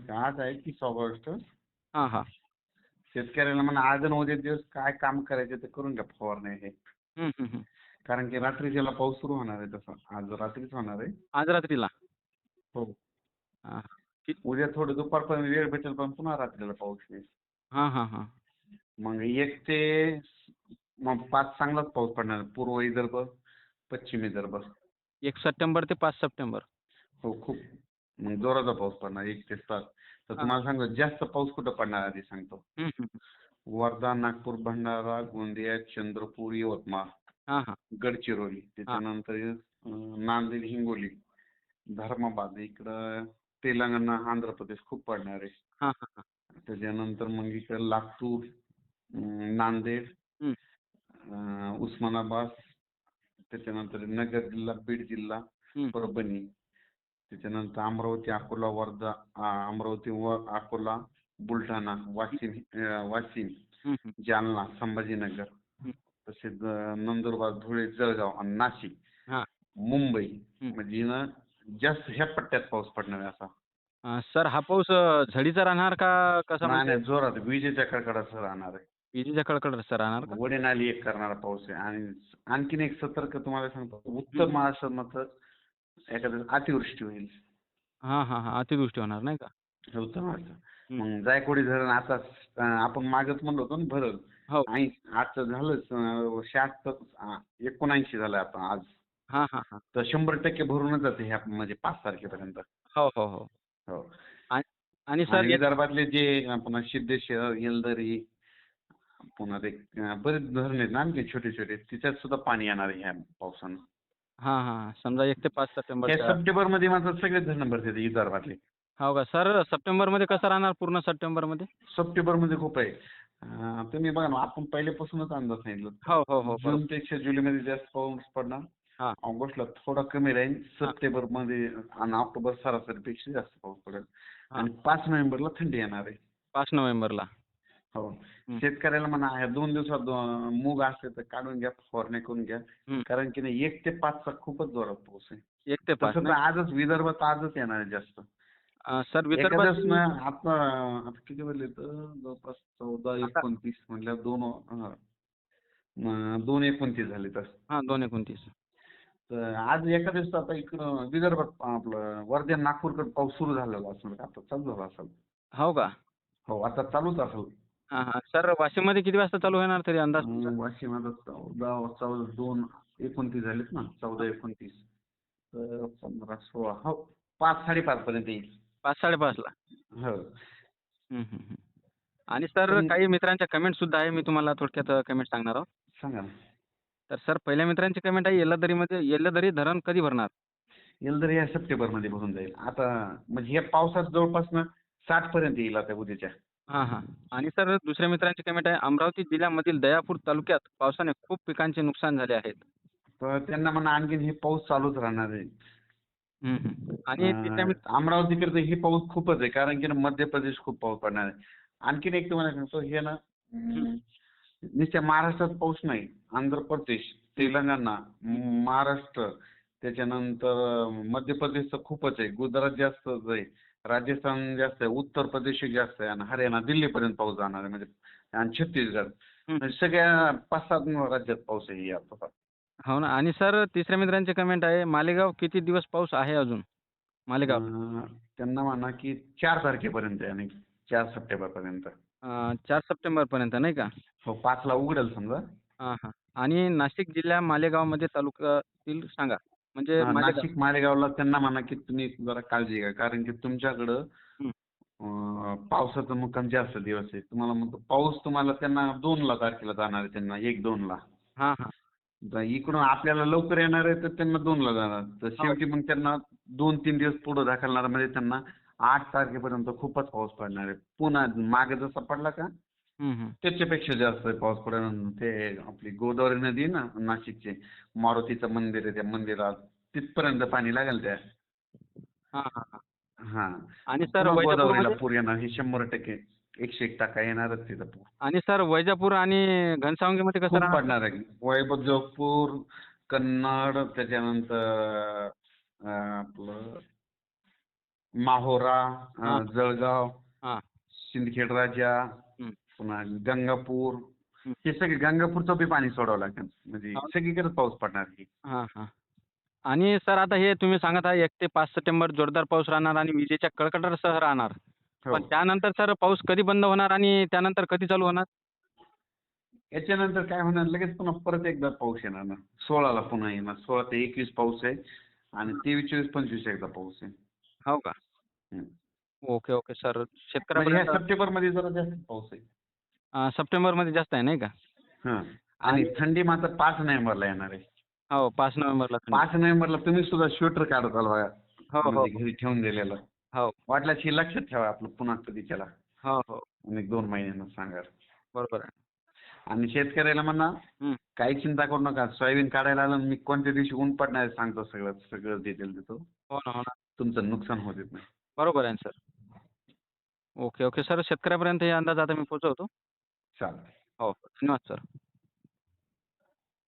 नमस्कार आज आहे तीस ऑगस्ट हां हां. शेतकऱ्याला म्हणा आज आणि उद्या दिवस काय काम करायचे ते करून घ्या फवारणी हे. कारण की रात्री त्याला पाऊस सुरू होणार आहे तसं आज रात्रीच होणार आहे. आज रात्रीला? हो. हां उद्या थोडं दुपारपर्यंत वेळ भेटेल पण पुन्हा रात्रीला पाऊस येईल. हां हां हां. मग एक ते मग पाच चांगलाच पाऊस पडणार. पूर्व विदर्भ पश्चिम विदर्भ एक सप्टेंबर ते पाच सप्टेंबर. हो खूप. जोराचा पाऊस पडणार एक ते सात. तर तुम्हाला सांगतो जास्त पाऊस कुठं पडणार आधी सांगतो. वर्धा नागपूर भंडारा गोंदिया चंद्रपूर यवतमाळ गडचिरोली. त्याच्यानंतर नांदेड हिंगोली धर्माबाद. इकडं तेलंगणा आंध्र प्रदेश खूप पडणार आहे. त्याच्यानंतर मग इकडं लातूर नांदेड उस्मानाबाद त्याच्यानंतर नगर जिल्हा बीड जिल्हा. परभणी. त्याच्यानंतर अमरावती अकोला वर्धा अमरावती व अकोला बुलढाणा वाशिम वाशिम. जालना संभाजीनगर. तसेच नंदुरबार धुळे जळगाव आणि नाशिक मुंबई. म्हणजे ना जास्त ह्या पट्ट्यात पाऊस पडणार आहे असा. सर हा पाऊस झडीचा राहणार का कसा नाही म्हणजे? नाही, जोरात. विजेच्या कडकडासह राहणार आहे. विजेच्या कडकड राहणार वडे नाली एक करणारा पाऊस आहे. आणि आणखीन एक सतर्क तुम्हाला सांगतो. उत्तर महाराष्ट्रात मात्र एखाद्या अतिवृष्टी होईल. हां हां हां. अतिवृष्टी होणार नाही का? हं. मग जायकवाडी धरण आता अं, आपण मागच म्हणलो होतो ना भरल हो. आणि आजचं झालंच शहात्तर एकोणऐंशी झालं आता आज. हां हां हां. तर शंभर टक्के भरूनच जाते ह्या म्हणजे पाच तारखेपर्यंत. हो हो हो. हो. आणि आणि सर आणि विदर्भातले जे पुन्हा सिद्धेश्वर येलदरी पुन्हा ते अं, बरेच धरण आहेत ना आणखी छोटे छोटे तिच्यात सुद्धा पाणी येणार आहे ह्या पावसानं. हां हां समजा एक ते पाच सप्टेंबर सप्टेंबरमध्ये मात्र सगळे धरण भरते विदर्भातले हो का? सर सप्टेंबरमध्ये कसं राहणार पूर्ण सप्टेंबरमध्ये? सप्टेंबरमध्ये खूप आहे. तुम्ही बघा ना आपण पहिल्यापासूनच अंदाज सांगितलं. हो हो हो. जून पेक्षा जुलैमध्ये जास्त पाऊस पडणार. ऑगस्टला थोडा कमी राहील. सप्टेंबरमध्ये आणि ऑक्टोबर सरासरीपेक्षा जास्त पाऊस पडेल. आणि पाच नोव्हेंबरला थंडी येणार आहे. पाच नोव्हेंबरला. हो. शेतकऱ्याला म्हणा ह्या दोन दिवसात मूग असले तर काढून घ्या फवारणी करून घ्या. कारण की नाही एक ते पाचचा खूपच जोरात पाऊस आहे. एक ते पाच तसं तर आजच विदर्भात आजच येणार आहे जास्त. अं, सर विदर्भात एखादंच ना आता आता किती वाजले तर? जवळपास चौदा आता- एकोणतीस म्हणल्यावर दोन हा. अं, दोन एकोणतीस झाले तर. हां दोन एकोणतीस. तर आज एका दिवसात आता इकडं विदर्भात आपलं वर्ध्या नागपूरकडे पाऊस सुरू झालेला असेल आता चालू झाला असेल. हो का? हो आता चालूच असेल. हां हां. सर वाशिममध्ये किती वाजता चालू होणार तरी अंदाज? तुमचा? वाशिम आता चौदा चौदा दोन एकोणतीस झालेत ना. चौदा एकोणतीस. तर पंधरा सोळा हो पाच साडेपाच पर्यंत येईल. पाच साडेपाचला हो. हं. आणि सर पण- काही मित्रांच्या कमेंट सुद्धा आहे. मी तुम्हाला थोडक्यात कमेंट सांगणार आहोत सांगा ना. तर सर पहिल्या मित्रांची कमेंट आहे येल्लादरीमध्ये येल्लादरी धरण कधी भरणार? येईल या सप्टेंबरमध्ये भरून जाईल. आता म्हणजे या पावसात जवळपास ना साठ पर्यंत येईल आता उद्याच्या. हां हां. आणि सर दुसऱ्या मित्रांची कमेंट आहे अमरावती जिल्ह्यामधील दयापूर तालुक्यात पावसाने खूप पिकांचे नुकसान झाले आहेत. तर त्यांना म्हणा आणखीन हे पाऊस चालूच राहणार आहे. हं, हं. आणि तिसऱ्या मित्र अं, अमरावतीकडे हे पाऊस खूपच आहे कारण की ना मध्य प्रदेश खूप पाऊस पडणार आहे. आणखीन एक तुम्हाला सांगतो हे ना अं, नुसत्या महाराष्ट्रात पाऊस नाही आंध्र प्रदेश तेलंगणा म- महाराष्ट्र त्याच्यानंतर मध्य प्रदेश तर खूपच आहे गुजरात जास्तच आहे. राजस्थान जास्त आहे उत्तर प्रदेश जास्त आहे आणि हरियाणा दिल्लीपर्यंत पाऊस जाणार आहे म्हणजे आणि छत्तीसगड. म्हणजे सगळ्या पाच सात राज्यात पाऊस आहे या आता हो ना. आणि सर तिसऱ्या मित्रांची कमेंट आहे मालेगाव किती दिवस पाऊस आहे अजून? मालेगाव. अं, त्यांना म्हणा की चार तारखेपर्यंत आहे आणि चार सप्टेंबर पर्यंत अं, चार सप्टेंबरपर्यंत नाही का? हो पाचला उघडेल समजा. हां हां. आणि नाशिक जिल्हा मालेगावमध्ये तालुक्यातील सांगा. म्हणजे नाशिक मालेगावला त्यांना म्हणा की तुम्ही जरा काळजी घ्या कारण की तुमच्याकडं पावसाचा मुक्काम जास्त दिवस आहे. तुम्हाला म्हणतो पाऊस तुम्हाला त्यांना दोनला तारखेला जाणार आहे त्यांना एक दोनला. हां हां. तर इकडून आपल्याला लवकर येणार आहे तर त्यांना दोनला जाणार. तर शेवटी मग त्यांना दोन तीन दिवस पुढे ढकलणार म्हणजे त्यांना आठ तारखेपर्यंत खूपच पाऊस पडणार आहे. पुन्हा मागे जसा पडला का. त्याच्यापेक्षा जास्त पाऊस पडेल ते आपली गोदावरी नदी आहे ना नाशिकची मारुतीचं मंदिर आहे त्या मंदिरात तिथपर्यंत पाणी लागेल त्या. हां हां हां. हा. आणि सर गोदावरीला वैजापूरमध्ये पूर येणार हे शंभर टक्के एकशे एक टक्का येणारच तिथं पूर. आणि सर वैजापूर आणि घनसावंगीमध्ये कसं खूप राहणार? पडणार आहे. वैभव जोगपूर कन्नड त्याच्यानंतर अं, आपलं माहोरा हा. अं, जळगाव हा. सिंदखेड राजा. पुन्हा गंगापूर. हे. सगळे गंगापूरचं बी पाणी सोडावं लागेल. म्हणजे. सगळीकडे पाऊस पडणार की हां हां. आणि सर आता हे तुम्ही सांगत आहे एक ते पाच सप्टेंबर जोरदार पाऊस राहणार आणि विजेच्या कडकडाटासह राहणार. हो. पण त्यानंतर सर पाऊस कधी बंद होणार आणि त्यानंतर कधी चालू होणार? याच्यानंतर काय होणार? लगेच पुन्हा परत एकदा पाऊस येणार ना. सोळाला पुन्हा येणार. सोळा ते एकवीस पाऊस आहे आणि तेवीस चोवीस पंचवीस एकदा पाऊस आहे. हो का? हम्म. Okay okay sir. म्हणजे ह्या शेतकऱ्यापर्यंत सप्टेंबरमध्ये जरा जास्त पाऊस आहे. अं, सप्टेंबरमध्ये जास्त आहे नाही का? हा. आणि थंडी मात्र पाच नोव्हेंबरला येणार आहे. हो पाच नोव्हेंबरला थंडी. पाच नोव्हेंबरला तुम्ही सुद्धा स्वेटर काढत बघा. हो हो म्हणजे घरी ठेवून दिलेलं. हो. वाटल्यास हे लक्षात ठेवा आपलं पुन्हा कधी त्याला हो हो. आणि दोन महिन्यानं सांगा. बरोबर आहे. आणि शेतकऱ्याला म्हणा. काही चिंता करू नका. सोयाबीन काढायला आलं मी कोणत्या दिवशी ऊन पडणार आहे सांगतो सगळं सगळं डिटेल देतो. हो ना हो ना. तुमचं नुकसान होत नाही. बरोबर आहे सर. Okay okay. सर शेतकऱ्यापर्यंत हे अंदाज आता मी पोहोचवतो. चालतं आहे हो धन्यवाद सर.